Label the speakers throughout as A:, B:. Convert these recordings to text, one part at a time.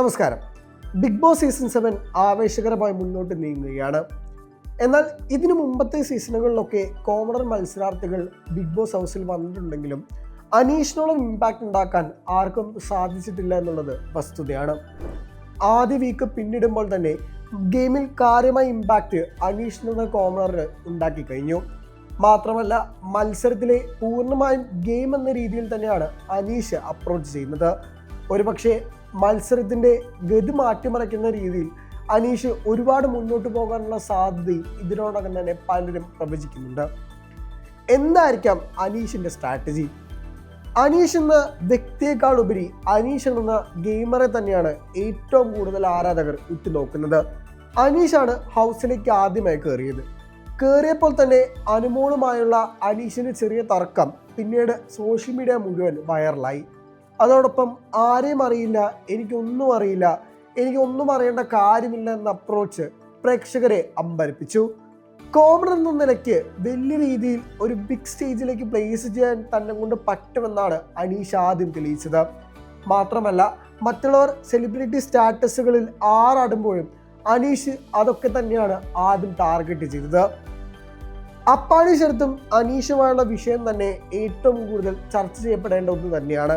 A: നമസ്കാരം. Bigg Boss season seven ആവേശകരമായി മുന്നോട്ട് നീങ്ങുകയാണ്. എന്നാൽ ഇതിനു മുമ്പത്തെ സീസണുകളിലൊക്കെ കോമണർ മത്സരാർത്ഥികൾ ബിഗ് ബോസ് ഹൗസിൽ വന്നിട്ടുണ്ടെങ്കിലും അനീഷിനോളം ഇമ്പാക്റ്റ് ഉണ്ടാക്കാൻ ആർക്കും സാധിച്ചിട്ടില്ല എന്നുള്ളത് വസ്തുതയാണ്. ആദ്യ വീക്ക് പിന്നിടുമ്പോൾ തന്നെ ഗെയിമിൽ കാര്യമായ ഇമ്പാക്റ്റ് അനീഷ് എന്ന കോമണറിന് ഉണ്ടാക്കി കഴിഞ്ഞു. മാത്രമല്ല മത്സരത്തിലെ പൂർണമായും ഗെയിം എന്ന രീതിയിൽ തന്നെയാണ് അനീഷ് അപ്രോച്ച് ചെയ്യുന്നത്. ഒരുപക്ഷെ മത്സരത്തിന്റെ ഗതി മാറ്റിമറിക്കുന്ന രീതിയിൽ അനീഷ് ഒരുപാട് മുന്നോട്ട് പോകാനുള്ള സാധ്യതയും ഇതിനോടകം തന്നെ പലരും പ്രവചിക്കുന്നുണ്ട്. എന്തായിരിക്കാം അനീഷിന്റെ സ്ട്രാറ്റജി അനീഷ് എന്ന വ്യക്തിയേക്കാൾ ഉപരി അനീഷ് എന്ന ഗെയിമറെ തന്നെയാണ് ഏറ്റവും കൂടുതൽ ആരാധകർ ഉറ്റുനോക്കുന്നത്. അനീഷാണ് ഹൗസിലേക്ക് ആദ്യമായി കയറിയത് കയറിയപ്പോൾ തന്നെ അനുമോളുമായുള്ള അനീഷിന്റെ ചെറിയ തർക്കം പിന്നീട് സോഷ്യൽ മീഡിയ മുഴുവൻ വൈറലായി അതോടൊപ്പം ആരെയും അറിയില്ല എനിക്കൊന്നും അറിയില്ല എനിക്കൊന്നും അറിയേണ്ട കാര്യമില്ല എന്ന അപ്രോച്ച് പ്രേക്ഷകരെ അമ്പരപ്പിച്ചു. കോമൺ എന്ന നിലയ്ക്ക് വലിയ രീതിയിൽ ഒരു ബിഗ് സ്റ്റേജിലേക്ക് പ്ലേസ് ചെയ്യാൻ തന്നെ കൊണ്ട് പറ്റുമെന്നാണ് അനീഷ് ആദ്യം തെളിയിച്ചത്. മാത്രമല്ല മറ്റുള്ളവർ സെലിബ്രിറ്റി സ്റ്റാറ്റസുകളിൽ ആറാടുമ്പോഴും അനീഷ് അതൊക്കെ തന്നെയാണ് ആദ്യം ടാർഗറ്റ് ചെയ്തത്. അപ്പാടി ശരത്തും അനീഷുമായുള്ള വിഷയം തന്നെ ഏറ്റവും കൂടുതൽ ചർച്ച ചെയ്യപ്പെടേണ്ട ഒന്ന് തന്നെയാണ്.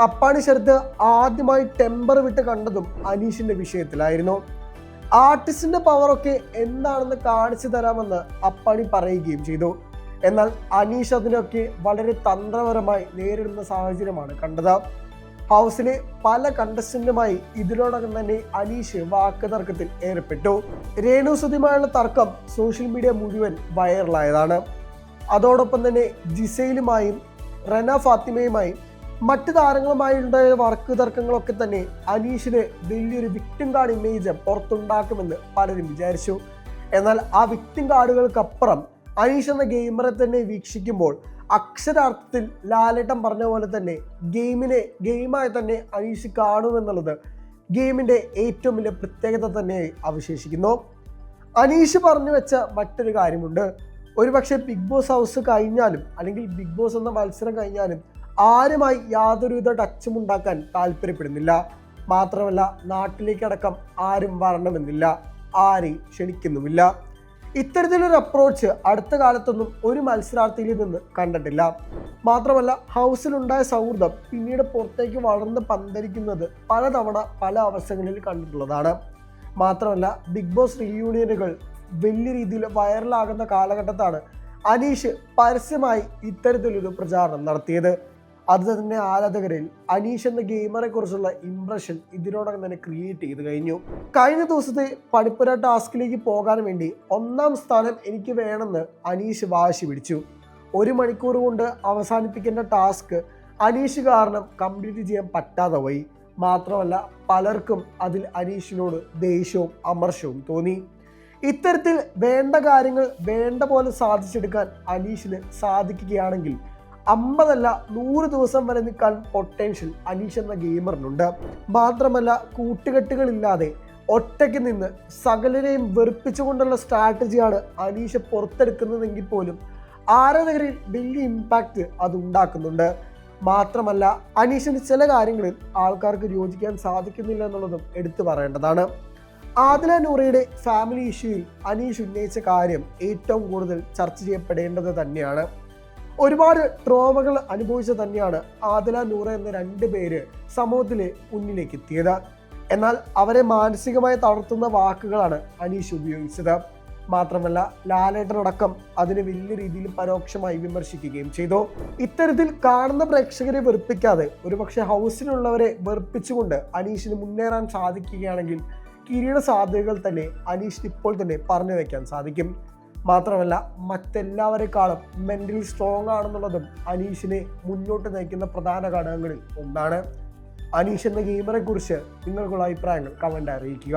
A: അപ്പാടി ശരത്ത് ആദ്യമായി ടെമ്പർ വിട്ട് കണ്ടതും അനീഷിന്റെ വിഷയത്തിലായിരുന്നു. ആർട്ടിസ്റ്റിന്റെ പവറൊക്കെ എന്താണെന്ന് കാണിച്ചു തരാമെന്ന് അപ്പാണി പറയുകയും ചെയ്തു. എന്നാൽ അനീഷ് അതിനൊക്കെ വളരെ തന്ത്രപരമായി നേരിടുന്ന സാഹചര്യമാണ് കണ്ടത്. ഹൗസിലെ പല കണ്ടസ്റ്റന്റുമായി ഇതിനോടകം തന്നെ അനീഷ് വാക്ക് തർക്കത്തിൽ ഏർപ്പെട്ടു. രേണു സുധിയുമായുള്ള തർക്കം സോഷ്യൽ മീഡിയ മുഴുവൻ വൈറലായതാണ് അതോടൊപ്പം തന്നെ ജിസയിലുമായും റന ഫാത്തിമയുമായും മറ്റു താരങ്ങളുമായുണ്ടായ വർക്ക് തർക്കങ്ങളൊക്കെ തന്നെ അനീഷിന് വലിയൊരു വിക്ടിം കാർഡ് ഇമേജ് പുറത്തുണ്ടാക്കുമെന്ന് പലരും വിചാരിച്ചു. എന്നാൽ ആ വിക്ടിം കാർഡുകൾക്കപ്പുറം അനീഷ് എന്ന ഗെയിമറെ തന്നെ വീക്ഷിക്കുമ്പോൾ അക്ഷരാർത്ഥത്തിൽ ലാലേട്ടം പറഞ്ഞ പോലെ തന്നെ ഗെയിമിനെ ഗെയിമായി തന്നെ അനീഷ് കാണുമെന്നുള്ളത് ഗെയിമിന്റെ ഏറ്റവും വലിയ പ്രത്യേകത തന്നെയായി അവശേഷിക്കുന്നു. അനീഷ് പറഞ്ഞു വെച്ച മറ്റൊരു കാര്യമുണ്ട്. ഒരുപക്ഷെ ബിഗ് ബോസ് ഹൗസ് കഴിഞ്ഞാലും അല്ലെങ്കിൽ ബിഗ് ബോസ് എന്ന മത്സരം കഴിഞ്ഞാലും ആരുമായി യാതൊരുവിധ ടച്ചും ഉണ്ടാക്കാൻ താല്പര്യപ്പെടുന്നില്ല. മാത്രമല്ല നാട്ടിലേക്കടക്കം ആരും വരണമെന്നില്ല. ആരെയും ക്ഷണിക്കുന്നുമില്ല. ഇത്തരത്തിലൊരു അപ്രോച്ച് അടുത്ത കാലത്തൊന്നും ഒരു മത്സരാർത്ഥിയിൽ നിന്ന് കണ്ടിട്ടില്ല. മാത്രമല്ല ഹൗസിലുണ്ടായ സൗഹൃദം പിന്നീട് പുറത്തേക്ക് വളർന്ന് പന്തരിക്കുന്നത് പലതവണ പല അവസരങ്ങളിൽ കണ്ടിട്ടുള്ളതാണ്. മാത്രമല്ല ബിഗ് ബോസ് റീയൂണിയനുകൾ വലിയ രീതിയിൽ വൈറലാകുന്ന കാലഘട്ടത്താണ് അനീഷ് പരസ്യമായി ഇത്തരത്തിലൊരു പ്രചാരണം നടത്തിയത്. തന്നെ ആരാധകരിൽ അനീഷ് എന്ന ഗെയിമറെ കുറിച്ചുള്ള ഇംപ്രഷൻ ഇതിനോടകം തന്നെ ക്രിയേറ്റ് ചെയ്ത് കഴിഞ്ഞു. കഴിഞ്ഞ ദിവസത്തെ പഠിപ്പുര ടാസ്കിലേക്ക് പോകാൻ വേണ്ടി ഒന്നാം സ്ഥാനം എനിക്ക് വേണമെന്ന് അനീഷ് വാശി പിടിച്ചു. ഒരു മണിക്കൂർ കൊണ്ട് അവസാനിപ്പിക്കേണ്ട ടാസ്ക് അനീഷ് കാരണം കംപ്ലീറ്റ് ചെയ്യാൻ പറ്റാതെ പോയി. മാത്രമല്ല പലർക്കും അതിൽ അനീഷിനോട് ദേഷ്യവും അമർഷവും തോന്നി. ഇത്തരത്തിൽ വേണ്ട കാര്യങ്ങൾ വേണ്ട പോലെ സാധിച്ചെടുക്കാൻ അനീഷിന് സാധിക്കുകയാണെങ്കിൽ അമ്പതല്ല നൂറ് ദിവസം വരെ നിൽക്കാൻ പൊട്ടൻഷ്യൽ അനീഷ് എന്ന ഗെയിമറിനുണ്ട്. മാത്രമല്ല കൂട്ടുകെട്ടുകളില്ലാതെ ഒറ്റയ്ക്ക് നിന്ന് സകലരെയും വെറുപ്പിച്ചുകൊണ്ടുള്ള സ്ട്രാറ്റജിയാണ് അനീഷ് പുറത്തെടുക്കുന്നതെങ്കിൽ പോലും ആരാധകരിൽ വലിയ ഇമ്പാക്റ്റ് അത് ഉണ്ടാക്കുന്നുണ്ട്. മാത്രമല്ല അനീഷിന് ചില കാര്യങ്ങളിൽ ആൾക്കാർക്ക് യോജിക്കാൻ സാധിക്കുന്നില്ല എന്നുള്ളതും എടുത്തു പറയേണ്ടതാണ്. ആദില നൂറയുടെ ഫാമിലി ഇഷ്യൂയിൽ അനീഷ് ഉന്നയിച്ച കാര്യം ഏറ്റവും കൂടുതൽ ചർച്ച ചെയ്യപ്പെടേണ്ടത് തന്നെയാണ്. ഒരുപാട് ട്രോമകൾ അനുഭവിച്ച തന്നെയാണ് ആദില നൂറ എന്ന രണ്ട് പേര് സമൂഹത്തിൽ മുന്നിലേക്ക് എത്തിയത് എന്നാൽ അവരെ മാനസികമായി തളർത്തുന്ന വാക്കുകളാണ് അനീഷ് ഉപയോഗിച്ചത്. മാത്രമല്ല ലാലേട്ടനടക്കം അതിനെ വലിയ രീതിയിൽ പരോക്ഷമായി വിമർശിക്കുകയും ചെയ്തു. ഇത്തരത്തിൽ കാണുന്ന പ്രേക്ഷകരെ വെറുപ്പിക്കാതെ ഒരുപക്ഷെ ഹൗസിലുള്ളവരെ വെറുപ്പിച്ചുകൊണ്ട് അനീഷിന് മുന്നേറാൻ സാധിക്കുകയാണെങ്കിൽ കിരീട സാധ്യതകൾ തന്നെ അനീഷിന് ഇപ്പോൾ തന്നെ പറഞ്ഞു വയ്ക്കാൻ സാധിക്കും. മാത്രമല്ല മറ്റെല്ലാവരെക്കാളും മെന്റലി സ്ട്രോങ് ആണെന്നുള്ളതും അനീഷിനെ മുന്നോട്ട് നയിക്കുന്ന പ്രധാന ഘടകങ്ങളിൽ ഒന്നാണ്. അനീഷ് എന്ന ഗെയിമറെ കുറിച്ച് നിങ്ങൾക്കുള്ള അഭിപ്രായങ്ങൾ കമന്റ് അറിയിക്കുക.